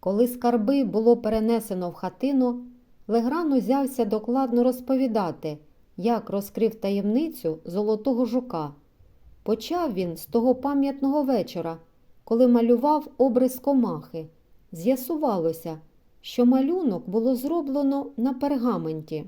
Коли скарби було перенесено в хатину, Легран узявся докладно розповідати, як розкрив таємницю золотого жука. Почав він з того пам'ятного вечора, коли малював обрис комахи. З'ясувалося, що малюнок було зроблено на пергаменті.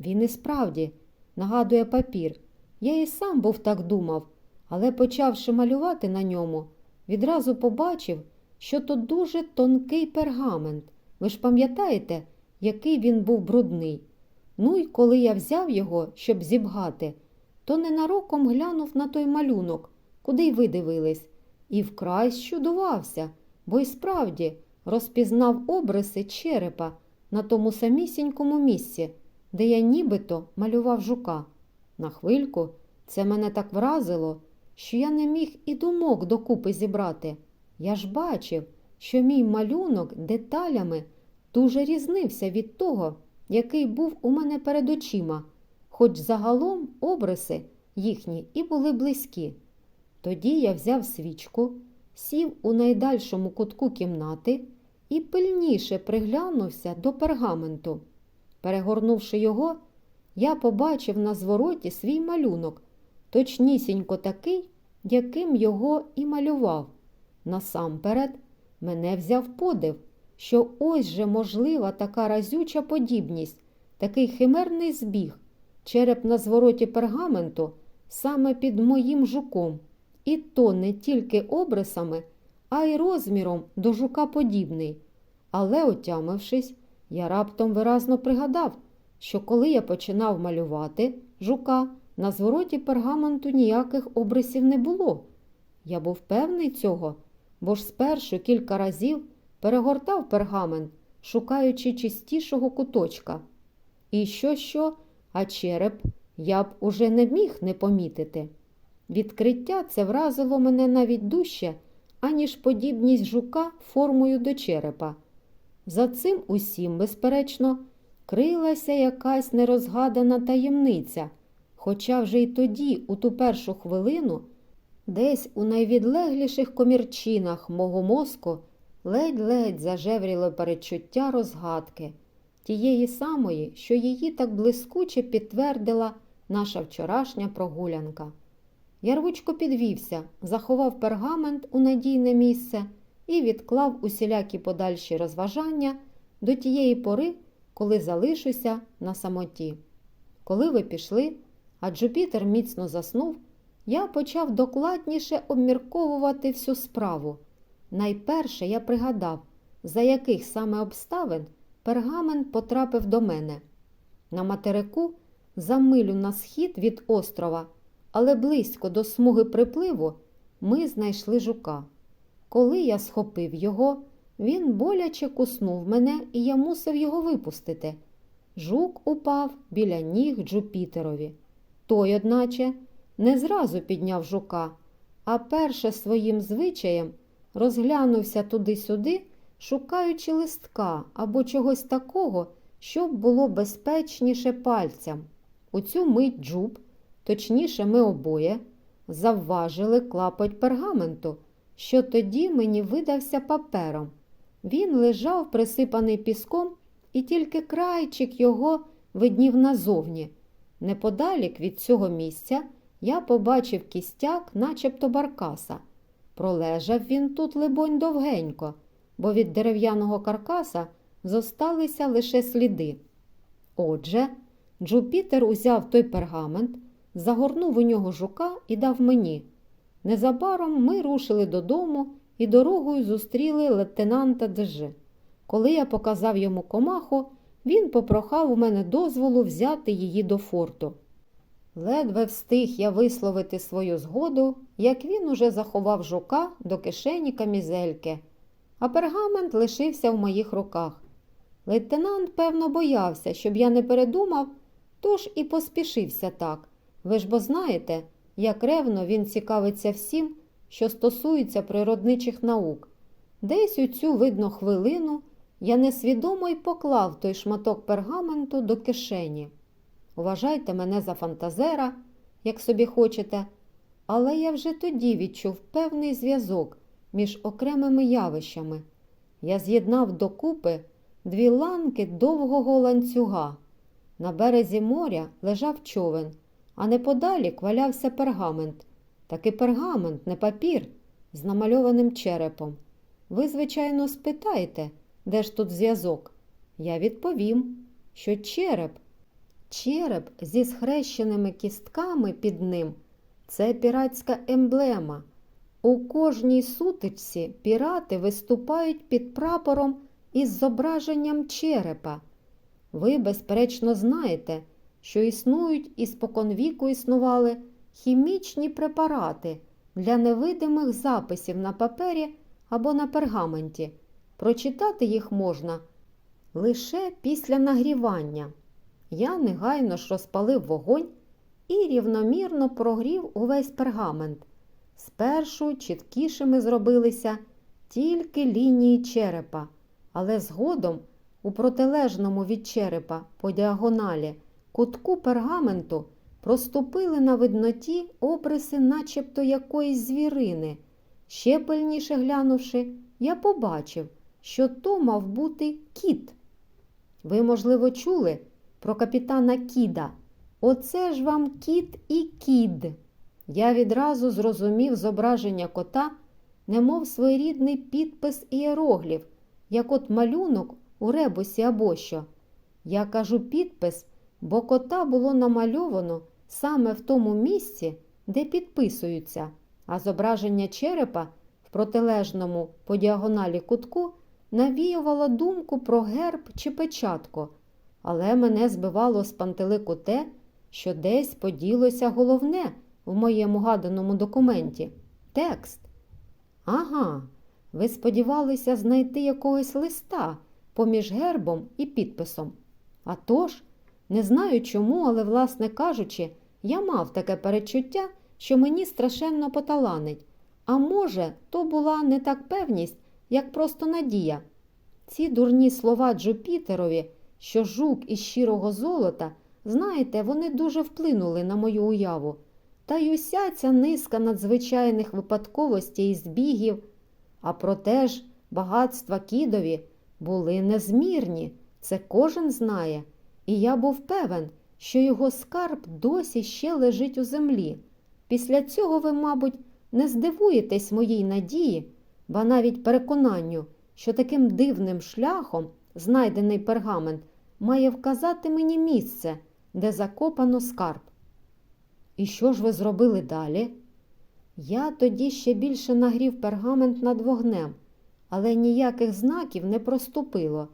Він і справді нагадує папір. Я і сам був так думав, але почавши малювати на ньому, відразу побачив, що то дуже тонкий пергамент. Ви ж пам'ятаєте, який він був брудний. Ну й коли я взяв його, щоб зібгати, то ненароком глянув на той малюнок, куди й ви дивились, і вкрай щудувався, бо й справді розпізнав обриси черепа на тому самісінькому місці, де я нібито малював жука. На хвильку це мене так вразило, що я не міг і думок докупи зібрати. Я ж бачив, що мій малюнок деталями дуже різнився від того, який був у мене перед очима, хоч загалом обриси їхні і були близькі. Тоді я взяв свічку, сів у найдальшому кутку кімнати і пильніше приглянувся до пергаменту. Перегорнувши його, я побачив на звороті свій малюнок, точнісінько такий, яким його і малював. Насамперед мене взяв подив, що ось же можлива така разюча подібність, такий химерний збіг, череп на звороті пергаменту саме під моїм жуком, і то не тільки обрисами, а й розміром до жука подібний. Але, отямившись, я раптом виразно пригадав, що коли я починав малювати жука, на звороті пергаменту ніяких обрисів не було. Я був певний цього, бо ж спершу кілька разів перегортав пергамент, шукаючи чистішого куточка. І що, що, а череп я б уже не міг не помітити. Відкриття це вразило мене навіть дужче, аніж подібність жука формою до черепа. За цим усім, безперечно, крилася якась нерозгадана таємниця, хоча вже й тоді, у ту першу хвилину, десь у найвідлегліших комірчинах мого мозку ледь-ледь зажевріло перечуття розгадки, тієї самої, що її так блискуче підтвердила наша вчорашня прогулянка. Ярвучко підвівся, заховав пергамент у надійне місце і відклав усілякі подальші розважання до тієї пори, коли залишуся на самоті. Коли ви пішли, а Джупітер міцно заснув, я почав докладніше обмірковувати всю справу. Найперше я пригадав, за яких саме обставин пергамент потрапив до мене. На материку, за милю на схід від острова, але близько до смуги припливу, ми знайшли жука. Коли я схопив його, він боляче куснув мене, і я мусив його випустити. Жук упав біля ніг Джупітерові. Той, одначе, не зразу підняв жука, а перше своїм звичаєм розглянувся туди-сюди, шукаючи листка або чогось такого, щоб було безпечніше пальцям. У цю мить джуб, точніше, ми обоє, завважили клапоть пергаменту, що тоді мені видався папером. Він лежав присипаний піском, і тільки крайчик його виднів назовні. Неподалік від цього місця я побачив кістяк, начебто баркаса. Пролежав він тут, либонь, довгенько, бо від дерев'яного каркаса зосталися лише сліди. Отже, Джупітер узяв той пергамент, загорнув у нього жука і дав мені. Незабаром ми рушили додому і дорогою зустріли лейтенанта Дж. Коли я показав йому комаху, він попрохав у мене дозволу взяти її до форту. Ледве встиг я висловити свою згоду, як він уже заховав жука до кишені камізельки, а пергамент лишився в моїх руках. Лейтенант, певно, боявся, щоб я не передумав, тож і поспішився так. Ви ж бо знаєте, як ревно він цікавиться всім, що стосується природничих наук. Десь у цю видно хвилину я несвідомо й поклав той шматок пергаменту до кишені. Вважайте мене за фантазера, як собі хочете, але я вже тоді відчув певний зв'язок між окремими явищами. я з'єднав докупи дві ланки довгого ланцюга. На березі моря лежав човен, а неподалік валявся пергамент. Такий пергамент, не папір, з намальованим черепом. Ви, звичайно, спитаєте, де ж тут зв'язок? Я відповім, що череп. Череп зі схрещеними кістками під ним це піратська емблема. У кожній сутичці пірати виступають під прапором із зображенням черепа. Ви, безперечно, знаєте, що існують і споконвіку існували хімічні препарати для невидимих записів на папері або на пергаменті. Прочитати їх можна лише після нагрівання. Я негайно ж розпалив вогонь і рівномірно прогрів увесь пергамент. Спершу чіткішими зробилися тільки лінії черепа, але згодом у протилежному від черепа по діагоналі кутку пергаменту проступили на видноті обриси начебто якоїсь звірини. Ще пильніше глянувши, я побачив, що то мав бути кіт. Ви, можливо, чули про капітана Кіда. Оце ж вам кіт і кід. Я відразу зрозумів зображення кота, немов своєрідний підпис іероглів, як от малюнок у ребусі або що. Я кажу підпис, бо кота було намальовано саме в тому місці, де підписуються, а зображення черепа в протилежному по діагоналі кутку навіювало думку про герб чи печатку, але мене збивало з пантелику те, що десь поділося головне в моєму гаданому документі текст. Ага, ви сподівалися знайти якогось листа поміж гербом і підписом. А тож, не знаю чому, але, власне кажучи, я мав таке перечуття, що мені страшенно поталанить. А може, то була не так певність, як просто надія. Ці дурні слова Джупітерові, що жук із щирого золота, знаєте, вони дуже вплинули на мою уяву. Та й уся ця низка надзвичайних випадковостей і збігів, а проте ж багатства кідові були незмірні, це кожен знає, і я був певен, що його скарб досі ще лежить у землі. Після цього ви, мабуть, не здивуєтесь моїй надії, ба навіть переконанню, що таким дивним шляхом знайдений пергамент має вказати мені місце, де закопано скарб. І що ж ви зробили далі? Я тоді ще більше нагрів пергамент над вогнем, але ніяких знаків не проступило.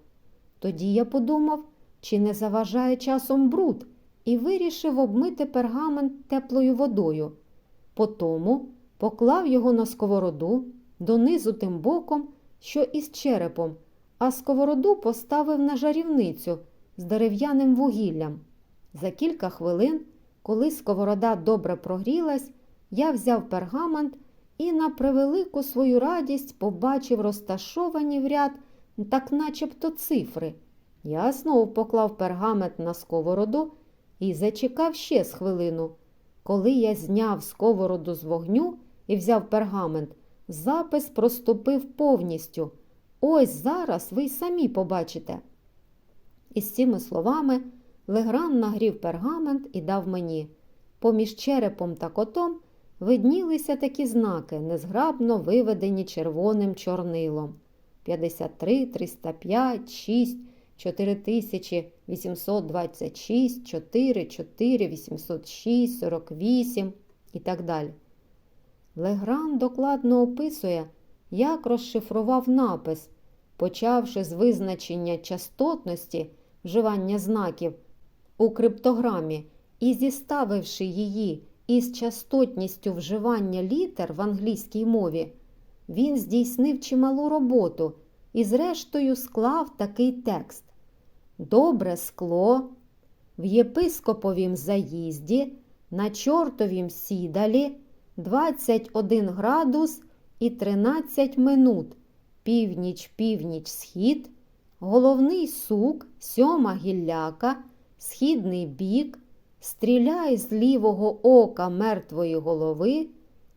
Тоді я подумав, чи не заважає часом бруд, і вирішив обмити пергамент теплою водою. Потому поклав його на сковороду донизу тим боком, що із черепом, а сковороду поставив на жарівницю з дерев'яним вугіллям. За кілька хвилин, коли сковорода добре прогрілась, я взяв пергамент і на превелику свою радість побачив розташовані в ряд, так начебто цифри. Я знову поклав пергамент на сковороду і зачекав ще з хвилину. Коли я зняв сковороду з вогню і взяв пергамент, запис проступив повністю. Ось зараз ви й самі побачите. Із цими словами Легран нагрів пергамент і дав мені. Поміж черепом та котом виднілися такі знаки, незграбно виведені червоним чорнилом. 53, 305, 6, 4826, 4, 4, 806, 48 і так далі. Легран докладно описує, як розшифрував напис, почавши з визначення частотності вживання знаків у криптограмі і зіставивши її із частотністю вживання літер в англійській мові, він здійснив чималу роботу і, зрештою, склав такий текст: Добре скло в єпископовім заїзді, на чортовім сідалі 21 градус і 13 минут, північ, північ, схід, головний сук, сьома гілляка, східний бік, стріляй з лівого ока мертвої голови,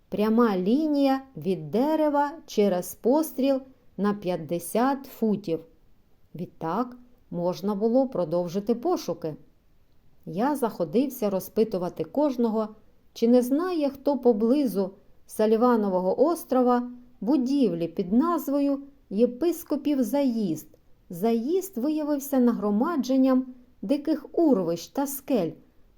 пряма лінія від дерева через постріл на 50 футів. Відтак можна було продовжити пошуки. Я заходився розпитувати кожного, чи не знає хто поблизу Саліванового острова будівлі під назвою Єпископів Заїзд. Заїзд виявився нагромадженням диких урвищ та скель,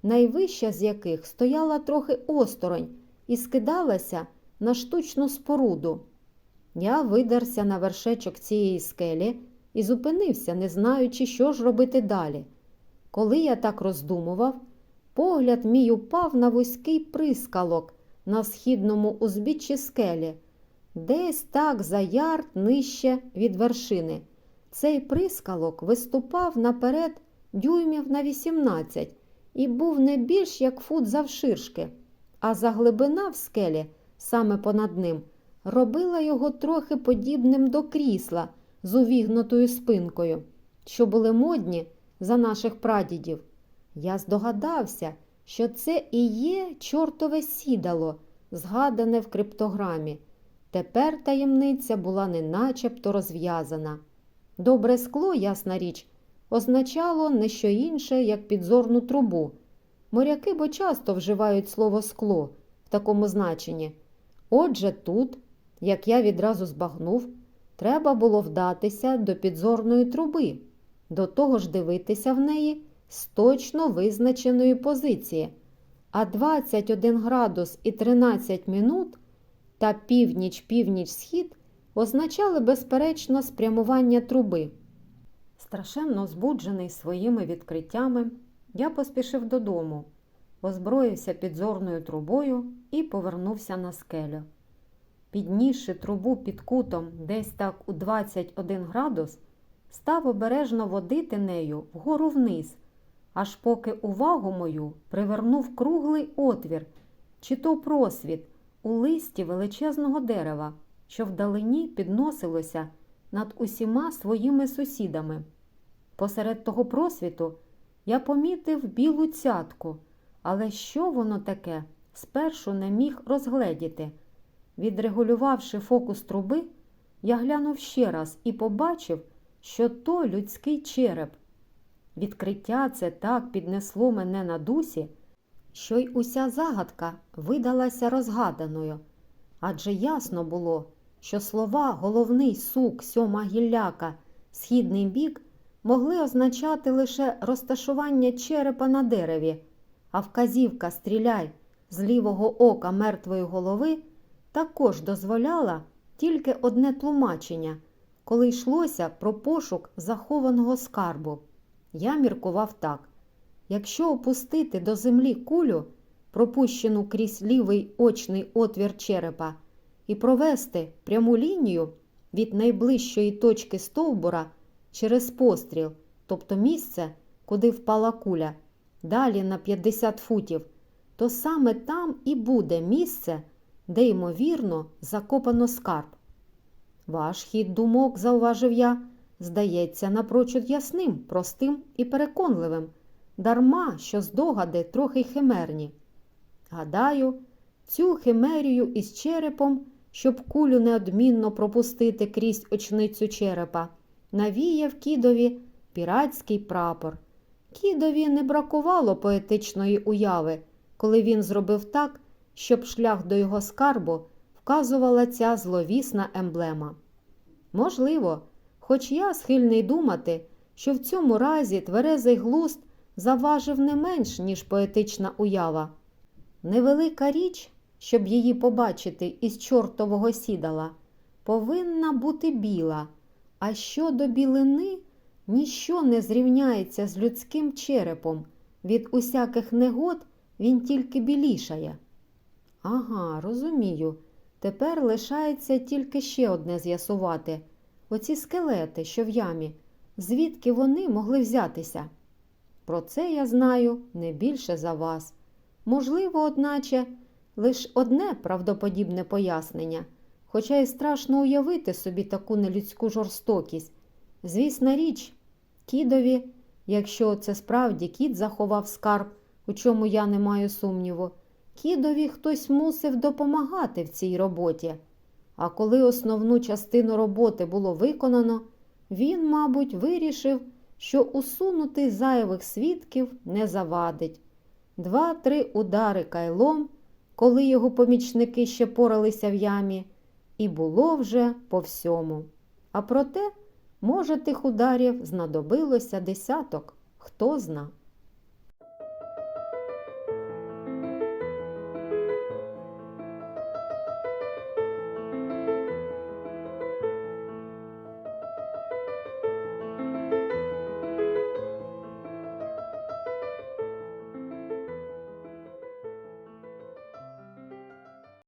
найвища з яких стояла трохи осторонь і скидалася на штучну споруду. Я видерся на вершечок цієї скелі і зупинився, не знаючи, що ж робити далі. Коли я так роздумував, погляд мій упав на вузький прискалок на східному узбіччі скелі, десь так за ярд нижче від вершини. Цей прискалок виступав наперед дюймів на 18 і був не більш як фут завширшки, а заглибина в скелі, саме понад ним, робила його трохи подібним до крісла з увігнутою спинкою, що були модні за наших прадідів. Я здогадався, що це і є чортове сідало, згадане в криптограмі. Тепер таємниця була не начебто розв'язана. Добре скло, ясна річ, означало не що інше, як підзорну трубу. Моряки бо часто вживають слово скло в такому значенні. Отже, тут, як я відразу збагнув, треба було вдатися до підзорної труби, до того ж дивитися в неї з точно визначеної позиції, а 21 градус і 13 минут та північ-північ-схід означали безперечно спрямування труби. Страшенно збуджений своїми відкриттями, я поспішив додому, озброївся підзорною трубою і повернувся на скелю. Піднісши трубу під кутом десь так у 21 градус, став обережно водити нею вгору вниз, аж поки увагу мою привернув круглий отвір, чи то просвіт у листі величезного дерева, що вдалині підносилося над усіма своїми сусідами. Посеред того просвіту я помітив білу цятку, але що воно таке, спершу не міг розгледіти. Відрегулювавши фокус труби, я глянув ще раз і побачив, що то людський череп. Відкриття це так піднесло мене на дусі, що й уся загадка видалася розгаданою. Адже ясно було, що слова головний сук сьома гілляка, східний бік могли означати лише розташування черепа на дереві, а вказівка стріляй з лівого ока мертвої голови також дозволяла тільки одне тлумачення, коли йшлося про пошук захованого скарбу. Я міркував так. Якщо опустити до землі кулю, пропущену крізь лівий очний отвір черепа, і провести пряму лінію від найближчої точки стовбура через постріл, тобто місце, куди впала куля, далі на 50 футів, то саме там і буде місце, де, ймовірно, закопано скарб. Ваш хід думок, зауважив я, здається, напрочуд ясним, простим і переконливим, дарма що здогади трохи химерні. Гадаю, цю химерію із черепом, щоб кулю неодмінно пропустити крізь очницю черепа, навіяв кідові піратський прапор. Кідові не бракувало поетичної уяви, коли він зробив так, щоб шлях до його скарбу вказувала ця зловісна емблема. Можливо, хоч я схильний думати, що в цьому разі тверезий глуст заважив не менш, ніж поетична уява. Невелика річ, щоб її побачити із чортового сідала, повинна бути біла, а щодо білини ніщо не зрівняється з людським черепом. Від усяких негод він тільки білішає. Ага, розумію. Тепер лишається тільки ще одне з'ясувати оці скелети, що в ямі, звідки вони могли взятися. Про це я знаю не більше за вас. Можливо, одначе, лише одне правдоподібне пояснення, хоча й страшно уявити собі таку нелюдську жорстокість. Звісна річ, кідові, якщо це справді кіт заховав скарб, у чому я не маю сумніву, кідові хтось мусив допомагати в цій роботі. А коли основну частину роботи було виконано, він, мабуть, вирішив, що усунути зайвих свідків не завадить. Два-три удари кайлом, коли його помічники ще поралися в ямі, і було вже по всьому. А проте, може, тих ударів знадобилося десяток, хто зна.